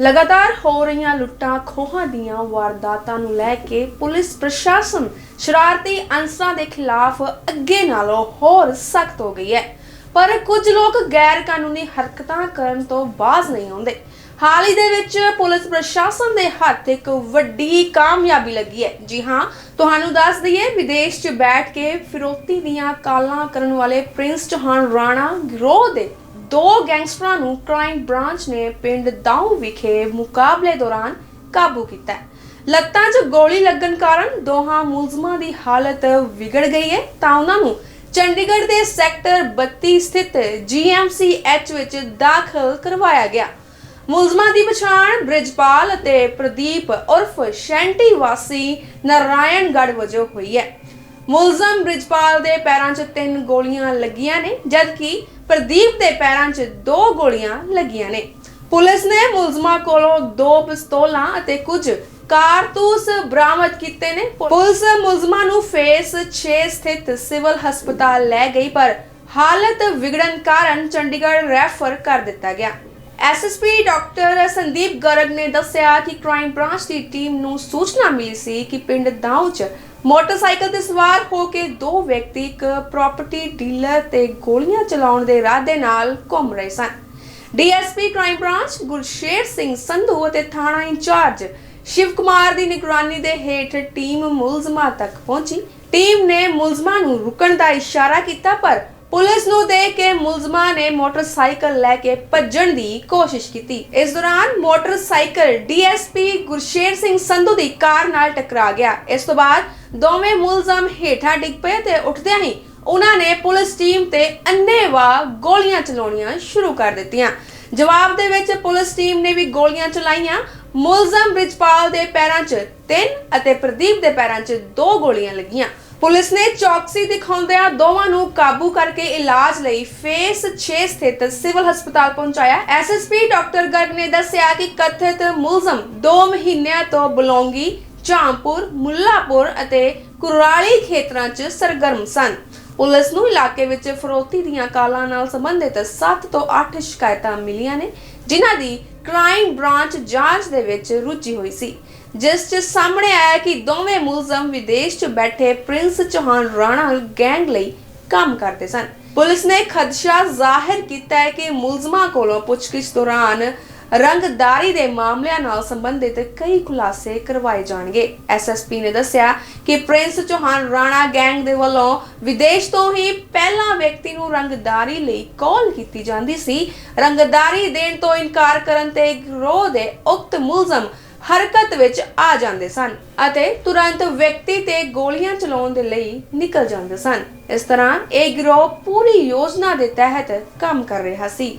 ਲਗਾਤਾਰ ਹੋ ਰਹੀਆਂ ਲੁੱਟਾਂ ਖੋਹਾਂ ਦੀਆਂ ਵਾਰਦਾਤਾਂ ਨੂੰ ਲੈ ਕੇ ਪੁਲਿਸ ਪ੍ਰਸ਼ਾਸਨ ਸ਼ਰਾਰਤੀ ਅਨਸਰਾਂ ਦੇ ਖਿਲਾਫ ਅੱਗੇ ਨਾਲੋਂ ਹੋਰ ਸਖਤ ਹੋ ਗਈ ਹੈ। ਪਰ ਕੁਝ ਲੋਕ ਗੈਰ ਕਾਨੂੰਨੀ ਹਰਕਤਾਂ ਕਰਨ ਤੋਂ ਬਾਜ਼ ਨਹੀਂ ਆਉਂਦੇ। ਹਾਲ ਹੀ ਦੇ ਵਿੱਚ ਪੁਲਿਸ ਪ੍ਰਸ਼ਾਸਨ ਦੇ ਹੱਥ ਇੱਕ ਵੱਡੀ ਕਾਮਯਾਬੀ ਲੱਗੀ ਹੈ। ਜੀ ਹਾਂ, ਤੁਹਾਨੂੰ ਦੱਸ ਦਈਏ, ਵਿਦੇਸ਼ 'ਚ ਬੈਠ ਕੇ ਫਿਰੋਤੀ ਦੀਆਂ ਕਾਲਾਂ ਕਰਨ ਵਾਲੇ ਪ੍ਰਿੰਸ ਚੌਹਾਨ ਰਾਣਾ ਗਿਰੋਹ ਦੇ ਦੋ ਗੈਂਗਸਟਰਾਂ ਨੂੰ ਕ੍ਰਾਈਮ ਬ੍ਰਾਂਚ ਨੇ ਪਿੰਡ ਦਾਊ ਵਿਖੇ ਮੁਕਾਬਲੇ ਦੌਰਾਨ ਕਾਬੂ ਕੀਤਾ ਹੈ। ਲੱਤਾਂ 'ਚ ਗੋਲੀ ਲੱਗਣ ਕਾਰਨ ਦੋਹਾਂ ਮੁਲਜ਼ਮਾਂ ਦੀ ਹਾਲਤ ਵਿਗੜ ਗਈ ਹੈ। ਤਾਂ ਉਹਨਾਂ ਨੂੰ ਚੰਡੀਗੜ੍ਹ ਦੇ ਸੈਕਟਰ 32 ਸਥਿਤ GMCH ਵਿੱਚ ਦਾਖਲ ਕਰਵਾਇਆ ਗਿਆ। ਮੁਲਜ਼ਮਾਂ ਦੀ ਪਛਾਣ ਬ੍ਰਿਜਪਾਲ ਅਤੇ ਪ੍ਰਦੀਪ ਉਰਫ ਸ਼ੈਂਟੀ ਵਾਸੀ ਨਾਰਾਇਣਗੜ੍ਹ ਵਜੋਂ ਹੋਈ ਹੈ। ਮੁਲਜ਼ਮ ਬ੍ਰਿਜਪਾਲ ਦੇ ਪੈਰਾਂ 'ਚ ਤਿੰਨ ਗੋਲੀਆਂ ਲੱਗੀਆਂ ਨੇ, ਜਦਕਿ ਪ੍ਰਦੀਪ ਦੇ ਪੈਰਾਂ 'ਚ ਦੋ ਗੋਲੀਆਂ ਲੱਗੀਆਂ ਨੇ। ਪੁਲਿਸ ਨੇ ਮੁਲਜ਼ਮਾਂ ਕੋਲੋਂ ਦੋ ਪਿਸਤੌਲਾਂ ਅਤੇ ਕੁਝ ਕਾਰਤੂਸ ਬਰਾਮਦ ਕੀਤੇ ਨੇ। ਪੁਲਿਸ ਮੁਲਜ਼ਮਾਂ ਨੂੰ ਫੇਸ 6 ਸਥਿਤ ਸਿਵਲ ਹਸਪਤਾਲ ਲੈ ਗਈ, ਪਰ ਹਾਲਤ ਵਿਗੜਨ ਕਾਰਨ ਚੰਡੀਗੜ੍ਹ ਰੈਫਰ ਕਰ ਦਿੱਤਾ ਗਿਆ। ਐਸਐਸਪੀ ਡਾਕਟਰ ਸੰਦੀਪ ਗਰਗ ਨੇ ਦੱਸਿਆ ਕਿ ਕ੍ਰਾਈਮ ਬ੍ਰਾਂਚ ਦੀ ਟੀਮ ਨੂੰ ਸੂਚਨਾ ਮਿਲੀ ਸੀ ਕਿ ਪਿੰਡ ਦਾਊ 'ਚ ਮੋਟਰਸਾਈਕਲ ਤੇ ਸਵਾਰ ਹੋ ਕੇ ਦੋ ਵਿਅਕਤੀ ਇੱਕ ਪ੍ਰਾਪਰਟੀ ਡੀਲਰ ਤੇ ਗੋਲੀਆਂ ਚਲਾਉਣ ਦੇ ਇਰਾਦੇ ਨਾਲ ਘੁੰਮ ਰਹੇ ਸਨ। DSP crime branch Gursher Singh Sandhu ਅਤੇ ਥਾਣਾ ਇੰਚਾਰਜ ਸ਼ਿਵ ਕੁਮਾਰ ਦੀ ਨਿਗਰਾਨੀ ਦੇ ਹੇਠ ਟੀਮ ਮੁਲਜ਼ਮਾਂ ਤੱਕ ਪਹੁੰਚੀ। ਟੀਮ ਨੇ ਮੁਲਜ਼ਮਾਂ ਨੂੰ ਰੁਕਣ ਦਾ ਇਸ਼ਾਰਾ ਕੀਤਾ, ਪਰ ਪੁਲਿਸ ਨੂੰ ਦੇਖ ਕੇ ਮੁਲਜ਼ਮਾਂ ਨੇ ਮੋਟਰਸਾਈਕਲ ਲੈ ਕੇ ਭੱਜਣ ਦੀ ਕੋਸ਼ਿਸ਼ ਕੀਤੀ। ਇਸ ਦੌਰਾਨ ਮੋਟਰਸਾਈਕਲ ਡੀਐਸਪੀ ਗੁਰਸ਼ੇਰ ਸਿੰਘ ਸੰਧੂ ਦੀ ਕਾਰ ਨਾਲ ਟਕਰਾ ਗਿਆ। ਇਸ ਤੋਂ ਬਾਅਦ ਦੋਵੇਂ ਮੁਲਜ਼ਮ ਹੇਠਾਂ ਡਿੱਗ ਪਏ ਤੇ ਉੱਠਦਿਆਂ ਹੀ ਉਹਨਾਂ ਨੇ ਪੁਲਿਸ ਟੀਮ ਤੇ ਅੰਨ੍ਹੇਵਾਹ ਗੋਲੀਆਂ ਚਲਾਉਣੀਆਂ ਸ਼ੁਰੂ ਕਰ ਦਿੱਤੀਆਂ। ਜਵਾਬ ਦੇ ਵਿੱਚ ਪੁਲਿਸ ਟੀਮ ਨੇ ਵੀ ਗੋਲੀਆਂ ਚਲਾਈਆਂ। ਮੁਲਜ਼ਮ ਬ੍ਰਿਜਪਾਲ ਦੇ ਪੈਰਾਂ 'ਚ ਤਿੰਨ ਅਤੇ ਪ੍ਰਦੀਪ ਦੇ ਪੈਰਾਂ 'ਚ ਦੋ ਗੋਲੀਆਂ ਲੱਗੀਆਂ। ਪੁਲਿਸ ਨੇ ਚੌਕਸੀ ਦਿਖਾਉਂਦਿਆਂ ਦੋਵਾਂ ਨੂੰ ਕਾਬੂ ਕਰਕੇ ਇਲਾਜ ਲਈ ਫੇਸ 6 ਸਥਿਤ ਸਿਵਲ ਹਸਪਤਾਲ ਪਹੁੰਚਾਇਆ। ਐਸਐਸਪੀ ਡਾਕਟਰ ਗਰਗ ਨੇ ਦੱਸਿਆ ਕਿ ਕਥਿਤ ਮੁਲਜ਼ਮ 2 ਮਹੀਨਿਆਂ ਤੋਂ ਬਲੌਂਗੀ, ਚਾਂਪੁਰ, ਮੁੱਲਾਪੁਰ ਅਤੇ ਕੁਰਾਲੀ ਖੇਤਰਾਂ 'ਚ ਸਰਗਰਮ ਸਨ। ਪੁਲਿਸ ਨੂੰ ਇਲਾਕੇ ਵਿੱਚ ਫਰੋਤੀ ਦੀਆਂ ਕਾਲਾਂ ਨਾਲ ਸੰਬੰਧਿਤ 7 ਤੋਂ 8 ਸ਼ਿਕਾਇਤਾਂ ਮਿਲੀਆਂ ਨੇ, ਜਿਨ੍ਹਾਂ ਦੀ ਕ੍ਰਾਈਮ ਬ੍ਰਾਂਚ ਜਾਂਚ ਦੇ ਵਿੱਚ ਰੁਚੀ ਹੋਈ ਸੀ। ਜਿਸ 'ਚ ਸਾਹਮਣੇ ਆਇਆ ਕਿ ਦੋਵੇਂ ਮੁਲਜ਼ਮ ਵਿਦੇਸ਼ 'ਚ ਬੈਠੇ ਪ੍ਰਿੰਸ ਚੌਹਾਨ ਰਾਣਾ ਗੈਂਗ ਲਈ ਕੰਮ ਕਰਦੇ ਸਨ। ਪੁਲਿਸ ਨੇ ਖਦਸ਼ਾ ਜ਼ਾਹਿਰ ਕੀਤਾ ਹੈ ਕਿ ਮੁਲਜ਼ਮਾਂ ਕੋਲੋਂ ਪੁੱਛਗਿੱਛ ਦੌਰਾਨ ਰੰਗਦਾਰੀ ਦੇ ਮਾਮਲਿਆਂ ਨਾਲ ਸੰਬੰਧਿਤ ਕਈ ਖੁਲਾਸੇ ਕਰਵਾਏ ਜਾਣਗੇ। ਐਸਐਸਪੀ ਨੇ ਦੱਸਿਆ ਕਿ ਪ੍ਰਿੰਸ ਚੌਹਾਨ ਰਾਣਾ ਗੈਂਗ ਦੇ ਵੱਲੋਂ ਵਿਦੇਸ਼ ਤੋਂ ਹੀ ਪਹਿਲਾਂ ਵਿਅਕਤੀ ਨੂੰ ਰੰਗਦਾਰੀ ਲਈ ਕਾਲ ਕੀਤੀ ਜਾਂਦੀ ਸੀ। ਰੰਗਦਾਰੀ ਦੇਣ ਤੋਂ ਇਨਕਾਰ ਕਰਨ ਤੇ ਗਿਰੋਹ ਦੇ ਉਕਤ ਮੁਲਜ਼ਮ ਹਰਕਤ ਵਿੱਚ ਆ ਜਾਂਦੇ ਸਨ ਅਤੇ ਤੁਰੰਤ ਵਿਅਕਤੀ ਤੇ ਗੋਲੀਆਂ ਚਲਾਉਣ ਦੇ ਲਈ ਨਿਕਲ ਜਾਂਦੇ ਸਨ। ਇਸ ਤਰ੍ਹਾਂ ਇਹ ਗਿਰੋਹ ਪੂਰੀ ਯੋਜਨਾ ਦੇ ਤਹਿਤ ਕੰਮ ਕਰ ਰਿਹਾ ਸੀ।